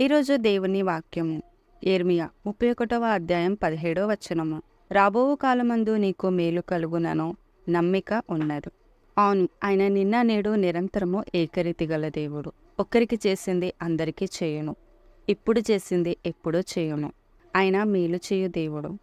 ఈరోజు దేవుని వాక్యము. ఏర్మియా ముప్పై ఒకటవ అధ్యాయం పదిహేడవ వచనము. రాబో కాలమందు నీకు మేలు కలుగునను నమ్మిక ఉన్నది. అవును ఆయన నిన్న నేడు నిరంతరము ఏకరీతి గల దేవుడు. ఒక్కరికి చేసింది అందరికీ చేయను. ఇప్పుడు చేసింది ఎప్పుడూ చేయను. ఆయన మేలు చేయు దేవుడు.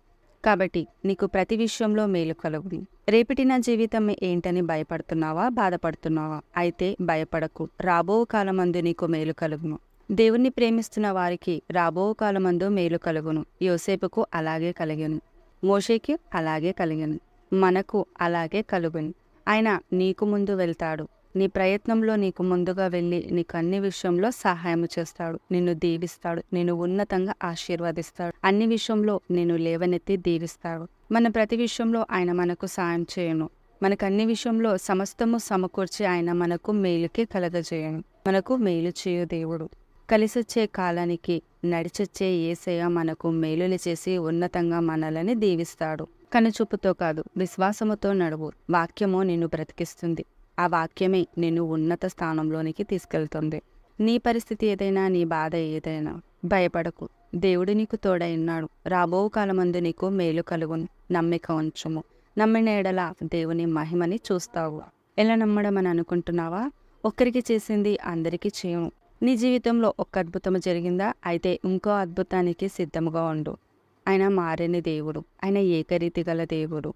కాబట్టి నీకు ప్రతి విషయంలో మేలు కలుగును. రేపటి నా జీవితం ఏంటని భయపడుతున్నావా బాధపడుతున్నావా? అయితే భయపడకు. రాబో కాలమందు నీకు మేలు కలుగును. దేవుణ్ణి ప్రేమిస్తున్న వారికి రాబో కాలమందు మేలు కలుగును. యోసేపుకు అలాగే కలిగను. మోషేకి అలాగే కలిగను. మనకు అలాగే కలుగును. ఆయన నీకు ముందు వెళ్తాడు. నీ ప్రయత్నంలో నీకు ముందుగా వెళ్ళి నీకు అన్ని విషయంలో సహాయం చేస్తాడు. నిన్ను దీవిస్తాడు. నిన్ను ఉన్నతంగా ఆశీర్వదిస్తాడు. అన్ని విషయంలో నేను లేవనెత్తి దీవిస్తాడు. మన ప్రతి విషయంలో ఆయన మనకు సాయం చేయను. మనకు అన్ని విషయంలో సమస్తము సమకూర్చి ఆయన మనకు మేలుకి కలగజేయను. మనకు మేలు చేయు దేవుడు. కలిసొచ్చే కాలానికి నడిచొచ్చే ఏసయ మనకు మేలులు చేసి ఉన్నతంగా మనలని దీవిస్తాడు. కనుచూపుతో కాదు విశ్వాసముతో నడువు. వాక్యము నిన్ను బ్రతికిస్తుంది. ఆ వాక్యమే నిన్ను ఉన్నత స్థానంలోనికి తీసుకెళ్తుంది. నీ పరిస్థితి ఏదైనా నీ బాధ ఏదైనా భయపడకు. దేవుడు నీకు తోడై రాబో కాలమందు నీకు మేలు కలుగును. నమ్మిక ఉంచుము. నమ్మిన ఎడల దేవుని మహిమని చూస్తావు. ఎలా నమ్మడం అని అనుకుంటున్నావా? ఒక్కరికి చేసింది అందరికీ చేయము. నీ జీవితంలో ఒక అద్భుతం జరిగిందా? అయితే ఇంకో అద్భుతానికి సిద్ధముగా ఉండు. ఆయన మారని దేవుడు. ఆయన ఏకరీతి గల దేవుడు.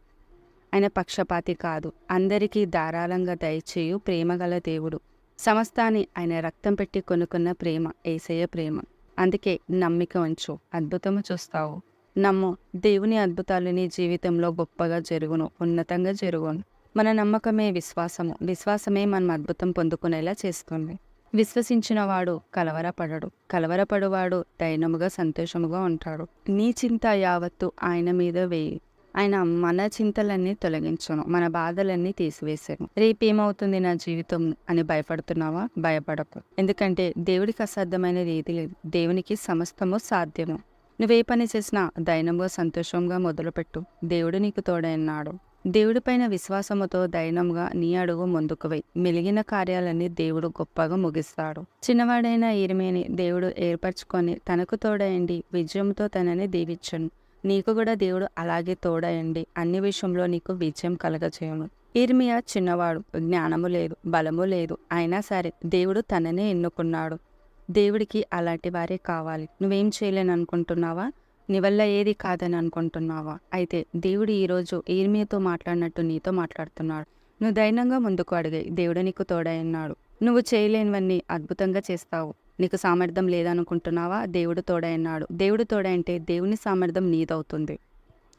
ఆయన పక్షపాతి కాదు. అందరికీ ధారాళంగా దయచేయు ప్రేమ గల దేవుడు. సమస్తాన్ని ఆయన రక్తం పెట్టి కొనుక్కున్న ప్రేమ ఏసయ్య ప్రేమ. అందుకే నమ్మిక ఉంచు. అద్భుతము చూస్తావు. నమ్ము. దేవుని అద్భుతాలు నీ జీవితంలో గొప్పగా జరుగును. ఉన్నతంగా జరుగును. మన నమ్మకమే విశ్వాసము. విశ్వాసమే మనం అద్భుతం పొందుకునేలా చేస్తుంది. విశ్వసించినవాడు కలవరపడడు. కలవరపడువాడు దైనముగా సంతోషముగా ఉంటాడు. నీ చింత యావత్తు ఆయన మీద వేయి. ఆయన మన చింతలన్నీ తొలగించను. మన బాధలన్నీ తీసివేసాను. రేపేమవుతుంది నా జీవితం అని భయపడుతున్నావా? భయపడకు. ఎందుకంటే దేవుడికి అసాధ్యమైనది ఏది లేదు. దేవునికి సమస్తము సాధ్యము. నువ్వే పని చేసినా దైనంగా సంతోషంగా మొదలుపెట్టు. దేవుడు నీకు తోడైనాడు దేవుడిపైన విశ్వాసముతో దైనంగా నీ అడుగు ముందుకు మెలిగిన కార్యాలన్నీ దేవుడు గొప్పగా ముగిస్తాడు. చిన్నవాడైన ఈరిమేని దేవుడు ఏర్పరచుకొని తనకు తోడయండి విజయంతో తనని దీవించను. నీకు కూడా దేవుడు అలాగే తోడయండి అన్ని విషయంలో నీకు విజయం కలగచేయను ఇర్మియా చిన్నవాడు జ్ఞానము లేదు బలము లేదు అయినా సరే దేవుడు తననే ఎన్నుకున్నాడు. దేవుడికి అలాంటి వారే కావాలి. నువ్వేం చేయలేననుకుంటున్నావా? అనుకుంటున్నావా నీ వల్ల ఏది కాదని అనుకుంటున్నావా? అయితే దేవుడు ఈరోజు ఈర్మియతో మాట్లాడినట్టు నీతో మాట్లాడుతున్నాడు. నువ్వు దైనంగా ముందుకు అడిగాయి దేవుడు నీకు తోడై నువ్వు చేయలేనివన్నీ అద్భుతంగా చేస్తావు. నీకు సామర్థ్యం లేదనుకుంటున్నావా? దేవుడు తోడై దేవుడు తోడంటే దేవుని సామర్థ్యం నీదవుతుంది.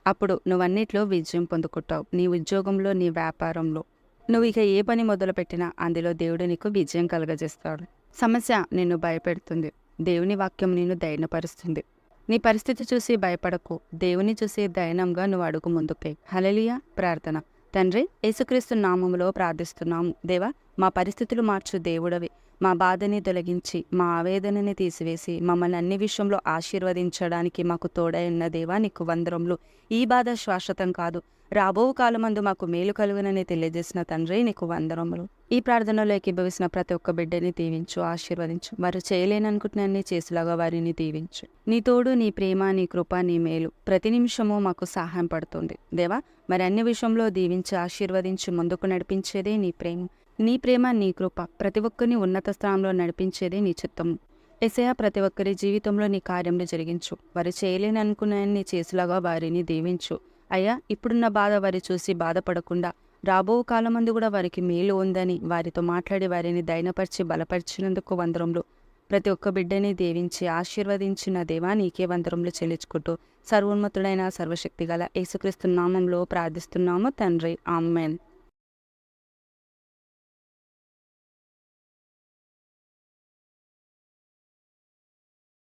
అప్పుడు నువ్వన్నిట్లో విజయం పొందుకుంటావు. నీ ఉద్యోగంలో నీ వ్యాపారంలో. నువ్వు ఇక ఏ పని మొదలుపెట్టినా అందులో దేవుడు నీకు విజయం కలగజేస్తాడు. సమస్య నిన్ను భయపెడుతుంది. దేవుని వాక్యం నిన్ను ధైర్యపరుస్తుంది. నీ పరిస్థితి చూసి భయపడకు. దేవుని చూసి దయనంగా నువ్వు అడుగు ముందుకే. హలలియా ప్రార్థన. తండ్రి యేసుక్రీస్తు నామములో ప్రార్థిస్తున్నాము. దేవా మా పరిస్థితులు మార్చు దేవుడవి. మా బాధని తొలగించి మా ఆవేదనని తీసివేసి మమ్మల్ని అన్ని విషయంలో ఆశీర్వదించడానికి మాకు తోడై ఉన్న దేవా నీకు వందరంలో ఈ బాధ శాశ్వతం కాదు. రాబో కాలమందు మాకు మేలు కలుగునని తెలియజేసిన తండ్రి నీకు వందరములు ఈ ప్రార్థనలో ఏకీభవిసిన ప్రతి ఒక్క బిడ్డని దీవించు ఆశీర్వదించు. వారు చేయలేననుకుంటున్నాన్ని చేసులాగా వారిని దీవించు. నీ తోడు నీ ప్రేమ నీ కృప నీ మేలు ప్రతి నిమిషము మాకు సహాయం పడుతుంది. దేవా మరి అన్ని విషయంలో దీవించి ఆశీర్వదించి ముందుకు నడిపించేదే నీ ప్రేమ. నీ ప్రేమ నీ కృప ప్రతి ఒక్కరిని ఉన్నత స్థానంలో నడిపించేదే నీ చిత్తము. ఎసయా ప్రతి ఒక్కరి జీవితంలో నీ కార్యంలో జరిగించు. వారు చేయలేని అనుకున్నాయని చేసులాగా వారిని దీవించు. అయ్యా ఇప్పుడున్న బాధ వారి చూసి బాధపడకుండా రాబో కాలమందు కూడా వారికి మేలు ఉందని వారితో మాట్లాడి వారిని దైనపరిచి బలపరిచినందుకు వందరంలో ప్రతి ఒక్క బిడ్డని దేవించి ఆశీర్వదించిన దేవా నీకే వందరంలో చెల్లించుకుంటూ సర్వోన్నతుడైన సర్వశక్తి గల యేసుక్రీస్తు నామంలో ప్రార్థిస్తున్నాము తండ్రి. ఆమెన్.